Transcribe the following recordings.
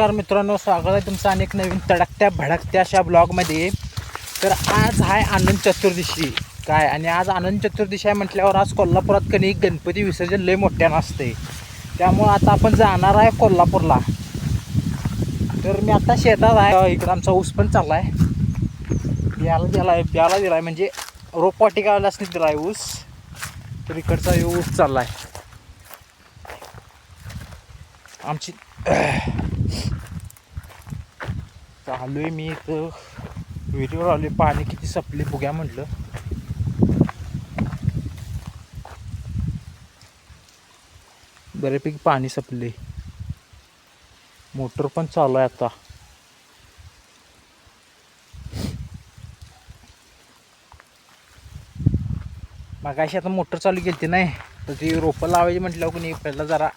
नमस्कार मित्रांनो स्वागत आहे तुमचं अनेक नवीन तडकत्या भडकत्या अशा ब्लॉगमध्ये. तर आज आहे आनंद चतुर्दशी. काय? आणि आज आनंद चतुर्दशी आहे म्हटल्यावर आज कोल्हापुरात कधी गणपती विसर्जन लय मोठ्यानं असते त्यामुळं आता आपण जाणार आहे कोल्हापूरला. तर मी आता शेतात आहे. इकडं आमचा ऊस पण चालला आहे याला दिला आहे याला दिला आहे म्हणजे रोपवाटिकाला नाही दिला आहे ऊस. तर इकडचा ऊस चालला आहे आमची चालू आहे मी इथं. व्हिडिओ आले पाणी किती सपले बघ्या म्हटलं. बऱ्यापैकी पाणी सपले. मोटर पण चालू आहे आता. मगाशी आता मोटर चालू केली नाही तर ती रोपं लावायची म्हटल्यावर की नाही पहिला जरा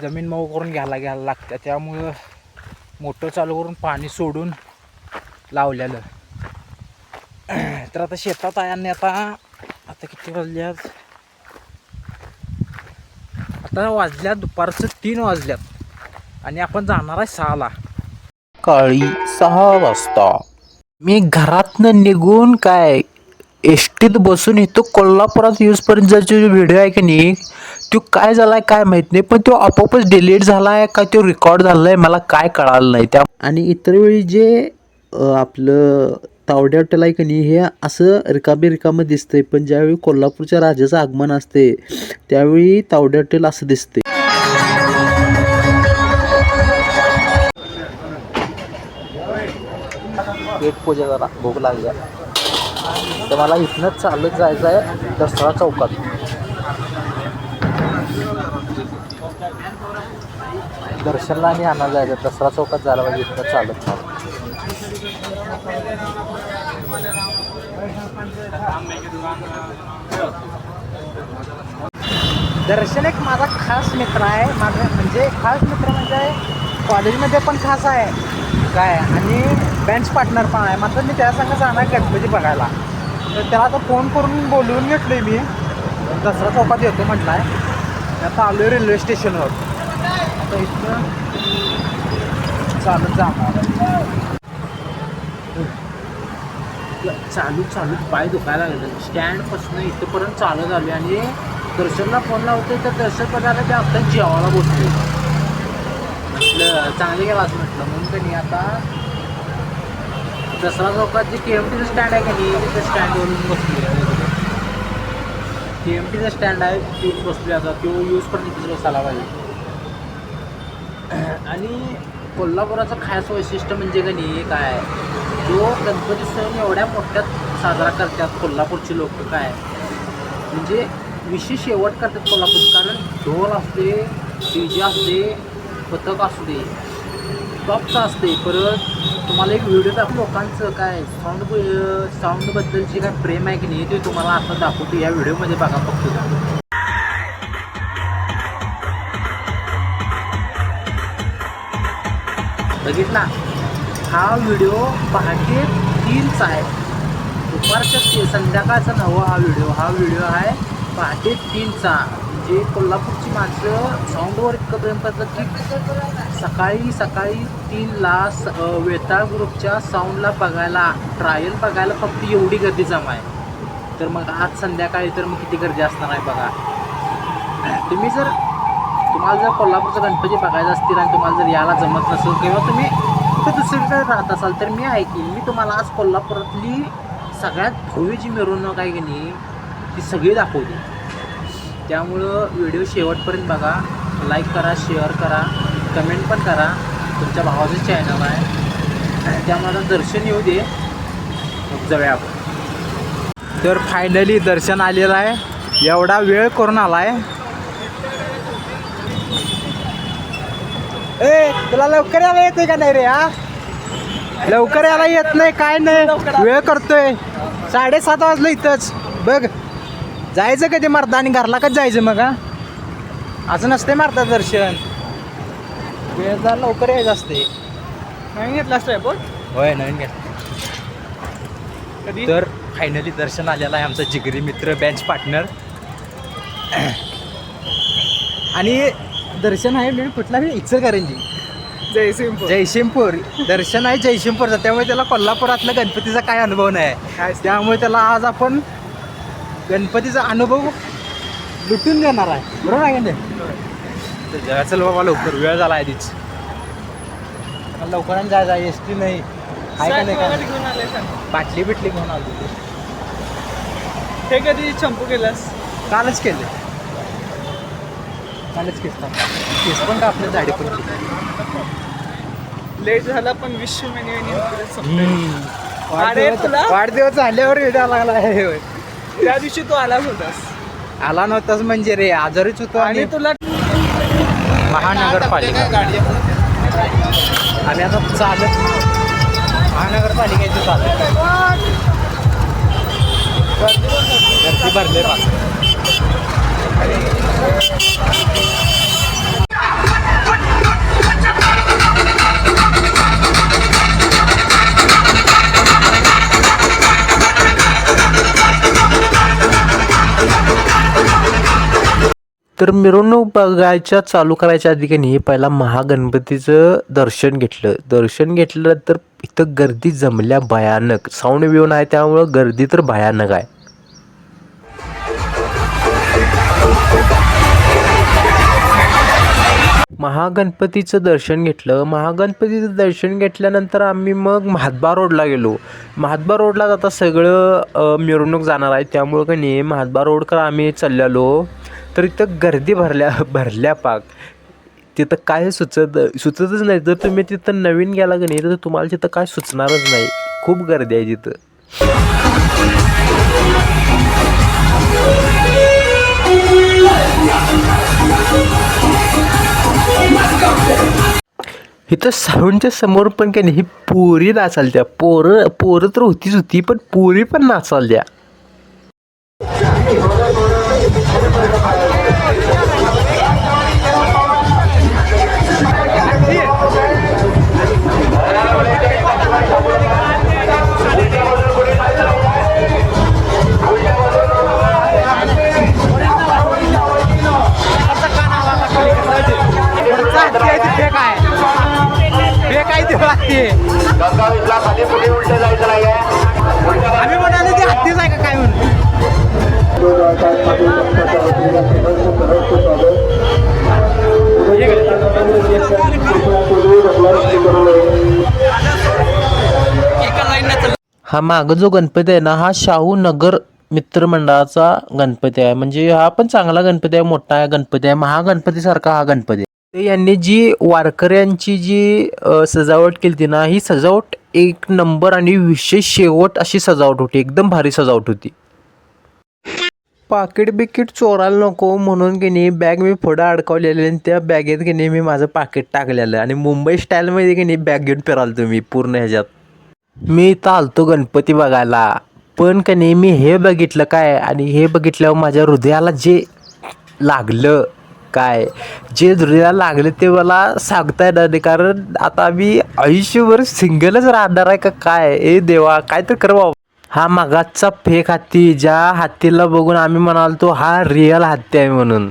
जमीन मऊ करून घ्यायला घ्यायला लागतं. त्यामुळं मोटर चालू करून पाणी सोडून लावलेलं. तर आता शेतात आहे आणि आता आता किती वाजल्यात? आता वाजल्यात दुपारचं तीन वाजल्यात. आणि आपण जाणार आहे सहाला. काळी सहा वाजता. मी घरातनं निघून काय एस टीत बसून इथं कोल्हापुरात यूजपर्यंत जो व्हिडिओ आहे की नाही तो काय झालाय काय माहीत नाही पण तो आपोआपच डिलीट झालाय का तो रेकॉर्ड झालाय मला काय कळालं नाही. त्या आणि इतर वेळी जे आपलं तावडे हॉटेल आहे की नाही हे असं रिकामे रिकामं दिसतंय पण ज्यावेळी कोल्हापूरच्या राजाचं आगमन असते त्यावेळी तावडे हॉटेल असं दिसते पेट पूजा जरा भूक लागल्या तर मला इथनंच चालत जायचं आहे दसरा चौकात. दर्शनला आणि आणायला जायचं. दसरा चौकात जायला पाहिजे इतकं चालत दर्शन एक माझा खास मित्र आहे. माझा म्हणजे खास मित्र म्हणजे कॉलेजमध्ये पण खास आहे. काय? आणि बेंच पार्टनर पण आहे. मात्र मी त्या संग जाणार गणपती बघायला. तर त्याला आता फोन करून बोलवून घेतलोय मी. दसरा चौकात येतो म्हटलं आहे आता आलो आहे रेल्वे स्टेशनवर आता इथं चालत जाणार चालू चालू पाय दुखायला लागलं. स्टँडपासून इथंपर्यंत चालत आले आणि दर्शनला फोन लावतोय तर दर्शन पदार्थ ते आता जेवायला बसले म्हटलं चांगले गेलाच म्हटलं. म्हणून त्यांनी आता दसरा चौकात जे के एम टीचं स्टँड आहे का नाही त्या स्टँडवरून बसले के एम टीचं स्टँड आहे तिथे बसले आता. तो यूज पण तिथेच बसायला पाहिजे आणि कोल्हापुराचं खास वैशिष्ट्य म्हणजे का नाही काय जो गणपती सण एवढ्या मोठ्यात साजरा करतात कोल्हापूरचे लोक काय? म्हणजे विशेष शेवट करतात कोल्हापूर कारण ढोल असते डीजे असते पथक असते टॉपचं असते. परत तुम्हाला एक व्हिडिओ दाखवू लोकांचं काय साऊंड साऊंडबद्दलची काय प्रेम आहे की नाही ते तुम्हाला आता दाखवतो. या व्हिडिओमध्ये बघा फक्त. बघितला. हा व्हिडिओ पहाटे तीनचा आहे. दुपारच्या संध्याकाळचा नवं हा व्हिडिओ. हा व्हिडिओ आहे पहाटे तीनचा. म्हणजे कोल्हापूरची माणसं साऊंडवर इतकं प्रेम करतात की सकाळी सकाळी तीनला स वेताळ ग्रुपच्या साऊंडला बघायला ट्रायल बघायला फक्त एवढी गर्दी जमा आहे. तर मग आज संध्याकाळी तर मग किती गर्दी असणार आहे बघा. तुम्ही जर तुम्हाला जर कोल्हापूरचा गणपती बघायचा असतील आणि तुम्हाला जर यायला जमत नसेल किंवा तुम्ही कुठे दुसरीकडे राहत असाल तर मी ऐकेन मी तुम्हाला आज कोल्हापुरातली सगळ्यात भव्य जी मिरवणूक आहे की नाही ती सगळी दाखवली त्यामुळं व्हिडिओ शेवटपर्यंत बघा लाईक करा शेअर करा कमेंट पण करा. तुमच्या भावाचं चॅनल आहे. त्यामुळे दर्शन येऊ दे. जाऊया आपण. तर फायनली दर्शन आलेलं आहे. एवढा वेळ करून आला आहे ए तुला लवकर यायला येते का नाही रे हा? लवकर यायला येत नाही काय नाही. वेळ करतोय. साडेसात वाजलं इथंच. बघ जायचं कधी मारता आणि घरला कधी जायचं मग हा? असं नसते मारता दर्शन. वेळ जर लवकर यायचं असते नवीन घेतला असतोय बोल होय नवीन घ्या कधी? तर फायनली दर्शन आलेला आहे आमचा जिगरी मित्र बेंच पार्टनर आणि दर्शन आहे मी कुठला मी इचलकरंजी. जयसिंगपूर. जयसिंगपूर. दर्शन आहे जयसिंगपूरचं त्यामुळे त्याला कोल्हापुरातलं गणपतीचा काय अनुभव नाही. त्यामुळे त्याला आज आपण गणपतीचा अनुभव लुटून देणार आहे. बरोबर आहे तर जरा चल बाबा लवकर. वेळ झाला आधीच मला लवकरानं जायचा एस टी नाही. आहे का नाही का? बाटली बिटली घेऊन आलो. हे कधी चंपू केलास? कालच केले. कालच केस केस पण का आपल्या दाढी पण लेट झाला पण विश्व मेनी मेनी अरे तुला? वाढदिवस झाल्यावर वेळा लागला आहे होय. त्या दिवशी तू आलाच होतास. आला नव्हताच म्हणजे रे आजारीच होतो आणि आणि तुला महानगरपालिका. आम्ही आता चालत महानगरपालिकेचं चालत. गर्दी भरले बा तर मिरवणूक बघायच्या चालू करायच्या आधी की नाही पहिला महागणपतीचं दर्शन घेतलं. दर्शन घेतल्यानंतर इथं गर्दी जमल्या भयानक. साऊंड बिवून आहे त्यामुळं गर्दी तर भयानक आहे. महागणपतीचं दर्शन घेतलं. महागणपतीचं दर्शन घेतल्यानंतर आम्ही मग महादबा रोडला गेलो. महादबा रोडला जाता सगळं मिरवणूक जाणार आहे. त्यामुळं का नाही महादबा रोडकर आम्ही चाललेलो. तर इथं गर्दी भरल्या भरल्या पाक. तिथं काय सुचत सुचतच नाही. जर तुम्ही तिथं नवीन गेला का नाही तर तुम्हाला तिथं काय सुचणारच नाही. खूप गर्दी आहे तिथं. इथं साऊंडच्या समोर पण काही नाही ही पोरी नाचालत्या. पोरं पोरं तर होतीच होती पण पोरी पण नाचालत्या. गंगावीसला खाली पुढे उलट जायचं नाहीये. आम्ही म्हणाले ते हत्तीच आहे का काय म्हणून? हा मागं जो गणपती आहे ना हा शाहू नगर मित्रमंडळाचा गणपती आहे. म्हणजे हा पण चांगला गणपती आहे मोठा गणपती आहे. महागणपतीसारखा हा गणपती आहे. ते यांनी जी वारकऱ्यांची जी अ, सजावट केली होती ना ही सजावट एक नंबर आणि विशेष शेवट अशी सजावट होती. एकदम भारी सजावट होती. पाकिट बिकीट चोरायला नको म्हणून की नाही बॅग मी पुढं अडकवलेली आणि त्या बॅगेत की नाही मी माझं पाकिट टाकलेलं आणि मुंबई स्टाईलमध्ये की नाही बॅग घेऊन फिराल तुम्ही पूर्ण ह्याच्यात. मी इथं आलतो गणपती बघायला. पण का नाही मी हे बघितलं काय आणि हे बघितल्यावर माझ्या हृदयाला जे लागलं काय? जे हृदयाला लागले ते मला सांगता येणार नाही. कारण आता मी आयुष्यभर सिंगलच राहणार आहे का काय? ए देवा काय तर कर बाबा. हा मागाचा फेक हत्ती ज्या हत्तीला बघून आम्ही म्हणालतो हा रिअल हत्ती आहे म्हणून.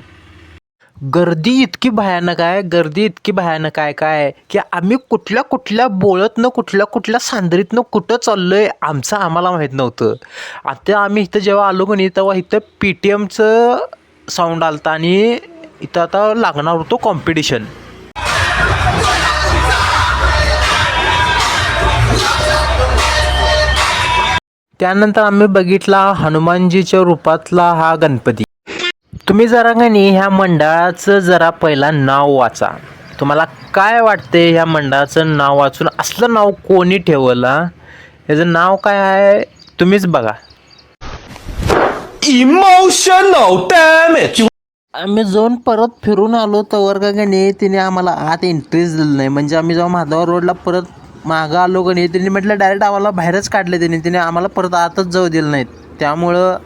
गर्दी इतकी भयानक आहे गर्दी इतकी भयानक आहे काय? की आम्ही कुठल्या कुठल्या बोळतनं कुठल्या कुठल्या सांदरीतनं कुठं चाललोय आमचं आम्हाला माहीत नव्हतं. आता आम्ही इथं जेव्हा आलो की नाही तेव्हा इथं पी टी एमचं साऊंड आलं आणि इथं आता लागणार होतो कॉम्पिटिशन त्यानंतर आम्ही बघितला हनुमानजीच्या रूपातला हा गणपती. तुम्ही जरा का नाही ह्या मंडळाचं जरा पहिला नाव वाचा. तुम्हाला काय वाटते ह्या मंडळाचं नाव वाचून? असलं नाव कोणी ठेवलं? याचं नाव काय आहे? तुम्हीच बघा. Emotional. आम्ही जाऊन परत फिरून आलो तर का का नाही तिने आम्हाला आत एंट्रीच दिलं नाही. म्हणजे आम्ही जेव्हा माधव रोडला परत मागं आलो का नाही तिने म्हटलं डायरेक्ट आम्हाला बाहेरच काढले तिने. तिने आम्हाला परत आतच जाऊ दिलं नाहीत त्यामुळं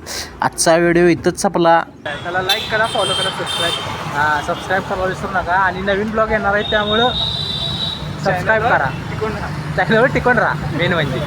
आजचा व्हिडिओ इथंच संपला. त्याला लाईक करा फॉलो करा सबस्क्राईब हा सबस्क्राईब करायला विसरू नका. आणि नवीन ब्लॉग येणार आहे त्यामुळं सबस्क्राईब करा. टिकून राहा चॅनलवर टिकून राहा मेन म्हणजे.